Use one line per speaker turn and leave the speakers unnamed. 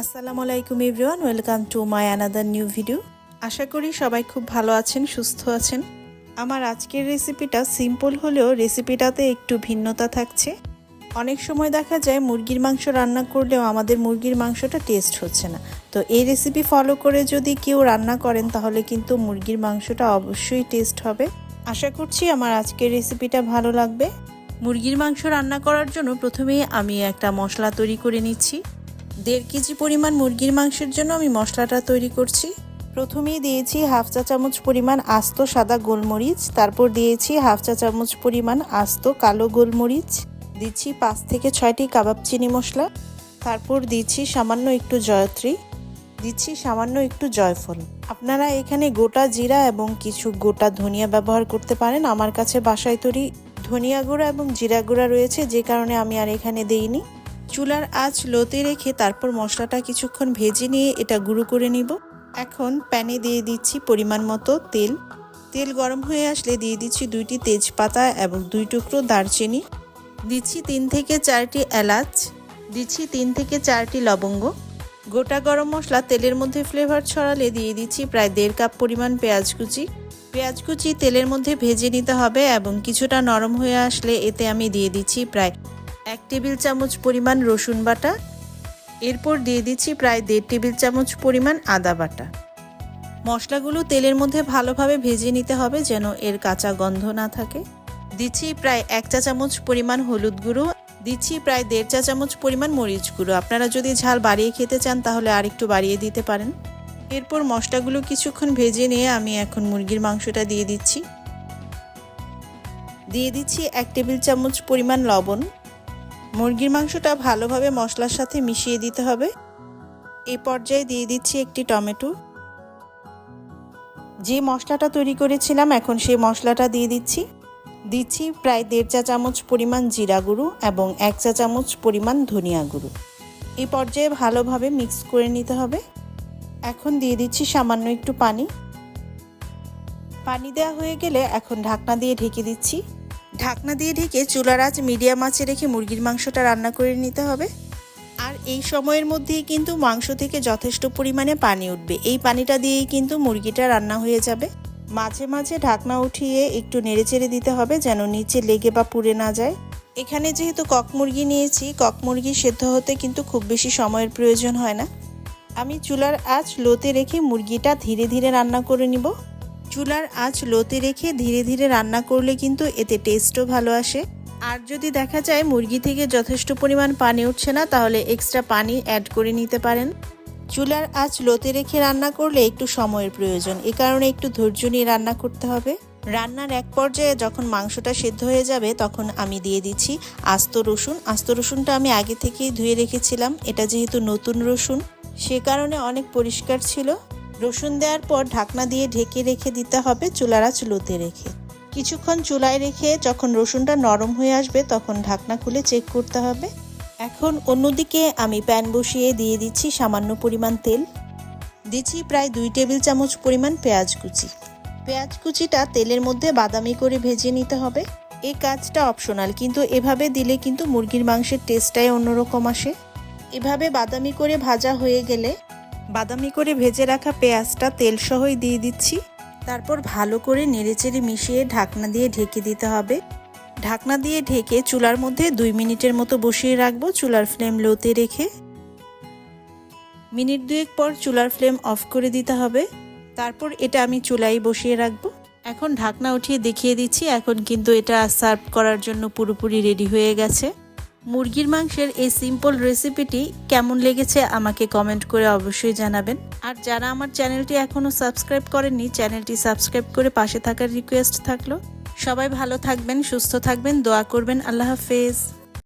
আসসালামু আলাইকুম everyone, welcome to my another new video. আশা করি সবাই খুব ভালো আছেন, সুস্থ আছেন। আমার আজকের রেসিপিটা সিম্পল হলেও রেসিপিটাতে একটু ভিন্নতা থাকছে। অনেক সময় দেখা যায় মুরগির মাংস রান্না করলেও আমাদের মুরগির মাংসটা টেস্ট হচ্ছে না। তো এই রেসিপি ফলো করে যদি কেউ রান্না করেন, তাহলে কিন্তু মুরগির মাংসটা অবশ্যই টেস্ট হবে। আশা করছি আমার আজকের রেসিপিটা ভালো লাগবে। মুরগির মাংস রান্না করার জন্য প্রথমেই আমি একটা মশলা তৈরি করে নিচ্ছি। দেড় কেজি পরিমাণ মুরগির মাংসের জন্য আমি মশলাটা তৈরি করছি। প্রথমেই দিয়েছি হাফ চা চামচ পরিমাণ আস্ত সাদা গোলমরিচ, তারপর দিয়েছি হাফ চা চামচ পরিমাণ আস্ত কালো গোলমরিচ, দিচ্ছি পাঁচ থেকে ছয়টি কাবাব চিনি মশলা, তারপর দিচ্ছি সামান্য একটু জয়ত্রী, দিচ্ছি সামান্য একটু জয়ফল। আপনারা এখানে গোটা জিরা এবং কিছু গোটা ধনিয়া ব্যবহার করতে পারেন। আমার কাছে বাসায় তৈরি ধনিয়া গুঁড়া এবং জিরা গুঁড়া রয়েছে, যে কারণে আমি আর এখানে দেইনি। চুলার আঁচ লোতে রেখে তারপর মশলাটা কিছুক্ষণ ভেজে নিয়ে এটা গুঁড়ো করে নিব। এখন প্যানে দিয়ে দিচ্ছি পরিমাণ মতো তেল। তেল গরম হয়ে আসলে দিয়ে দিচ্ছি দুইটি তেজপাতা এবং দুই টুকরো দারচিনি। দিচ্ছি তিন থেকে চারটি এলাচ। দিচ্ছি তিন থেকে চারটি লবঙ্গ। গোটা গরম মশলা তেলের মধ্যে ফ্লেভার ছড়ালে দিয়ে দিচ্ছি প্রায় দেড় কাপ পরিমাণ পেঁয়াজ কুচি। পেঁয়াজ কুচি তেলের মধ্যে ভেজে নিতে হবে এবং কিছুটা নরম হয়ে আসলে এতে আমি দিয়ে দিচ্ছি প্রায় এক টেবিল চামচ পরিমাণ রসুন বাটা, এরপর দিয়ে দিচ্ছি প্রায় দেড় টেবিল চামচ পরিমাণ আদা বাটা। মশলাগুলো তেলের মধ্যে ভালোভাবে ভেজে নিতে হবে যেন এর কাঁচা গন্ধ না থাকে। দিচ্ছি প্রায় এক চা চামচ পরিমাণ হলুদ গুঁড়ো, দিচ্ছি প্রায় দেড় চা চামচ পরিমাণ মরিচ গুঁড়ো। আপনারা যদি ঝাল বাড়িয়ে খেতে চান তাহলে আর একটু বাড়িয়ে দিতে পারেন। এরপর মশলাগুলো কিছুক্ষণ ভেজে নিয়ে আমি এখন মুরগির মাংসটা দিয়ে দিচ্ছি। দিয়ে দিচ্ছি এক টেবিল চামচ পরিমাণ লবণ মুরগির মাংসটা ভালোভাবে মশলার সাথে মিশিয়ে দিতে হবে। এই পর্যায়ে দিয়ে দিচ্ছি একটি টমেটো। যে মশলাটা তৈরি করেছিলাম, এখন সেই মশলাটা দিয়ে দিচ্ছি। দিচ্ছি প্রায় দেড় চা চামচ পরিমাণ জিরা গুঁড়ো এবং এক চা চামচ পরিমাণ ধনিয়া গুঁড়ো। এই পর্যায়ে ভালোভাবে মিক্স করে নিতে হবে। এখন দিয়ে দিচ্ছি সামান্য একটু পানি। পানি দেওয়া হয়ে গেলে এখন ঢাকনা দিয়ে ঢেকে দিচ্ছি। ঢাকনা দিয়ে ঢেকে চুলার আঁচ মিডিয়াম আঁচে রেখে মুরগির মাংসটা রান্না করে নিতে হবে। আর এই সময়ের মধ্যেই কিন্তু মাংস থেকে যথেষ্ট পরিমাণে পানি উঠবে। এই পানিটা দিয়েই কিন্তু মুরগিটা রান্না হয়ে যাবে। মাঝে মাঝে ঢাকনা উঠিয়ে একটু নেড়েচেড়ে দিতে হবে যেন নিচে লেগে বা পুড়ে না যায়। এখানে যেহেতু কক মুরগি নিয়েছি, কক মুরগি সেদ্ধ হতে কিন্তু খুব বেশি সময়ের প্রয়োজন হয় না। আমি চুলার আঁচ লোতে রেখে মুরগিটা ধীরে ধীরে রান্না করে নিব। চুলার আঁচ লোতে রেখে ধীরে ধীরে রান্না করলে কিন্তু এতে টেস্টও ভালো আসে। আর যদি দেখা যায় মুরগি থেকে যথেষ্ট পরিমাণ পানি উঠছে না, তাহলে এক্সট্রা পানি অ্যাড করে নিতে পারেন। চুলার আঁচ লোতে রেখে রান্না করলে একটু সময়ের প্রয়োজন, এ কারণে একটু ধৈর্য নিয়ে রান্না করতে হবে। রান্নার এক পর্যায়ে যখন মাংসটা সেদ্ধ হয়ে যাবে, তখন আমি দিয়ে দিচ্ছি আস্ত রসুন। আস্ত রসুনটা আমি আগে থেকেই ধুয়ে রেখেছিলাম, এটা যেহেতু নতুন রসুন, সে কারণে অনেক পরিষ্কার ছিল। রসুন দেওয়ার পর ঢাকনা দিয়ে ঢেকে রেখে দিতে হবে চুলার আঁচ লোতে রেখে। কিছুক্ষণ চুলায় রেখে যখন রসুনটা নরম হয়ে আসবে তখন ঢাকনা খুলে চেক করতে হবে। এখন অন্যদিকে আমি প্যান বসিয়ে দিয়ে দিচ্ছি সামান্য পরিমাণ তেল। দিচ্ছি প্রায় দুই টেবিল চামচ পরিমাণ পেঁয়াজ কুচি। পেঁয়াজ কুচিটা তেলের মধ্যে বাদামি করে ভেজে নিতে হবে। এই কাজটা অপশনাল, কিন্তু এভাবে দিলে কিন্তু মুরগির মাংসের টেস্টটাই অন্যরকম আসে। এভাবে বাদামি করে ভাজা হয়ে গেলে বাদামি করে ভেজে রাখা পেঁয়াজটা তেল সহই দিয়ে দিচ্ছি। তারপর ভালো করে নেড়েচেড়ে মিশিয়ে ঢাকনা দিয়ে ঢেকে দিতে হবে। ঢাকনা দিয়ে ঢেকে চুলার মধ্যে দুই মিনিটের মতো বসিয়ে রাখব চুলার ফ্লেম লোতে রেখে। মিনিট দুয়েক পর চুলার ফ্লেম অফ করে দিতে হবে। তারপর এটা আমি চুলাই বসিয়ে রাখব। এখন ঢাকনা উঠিয়ে দেখিয়ে দিচ্ছি, এখন কিন্তু এটা সার্ভ করার জন্য পুরোপুরি রেডি হয়ে গেছে। মুরগির মাংসের এই সিম্পল রেসিপিটি কেমন লেগেছে আমাকে কমেন্ট করে অবশ্যই জানাবেন। আর যারা আমার চ্যানেলটি এখনও সাবস্ক্রাইব করেননি চ্যানেলটি সাবস্ক্রাইব করে পাশে থাকার রিকোয়েস্ট থাকল। সবাই ভালো থাকবেন, সুস্থ থাকবেন, দোয়া করবেন। আল্লাহ হাফেজ।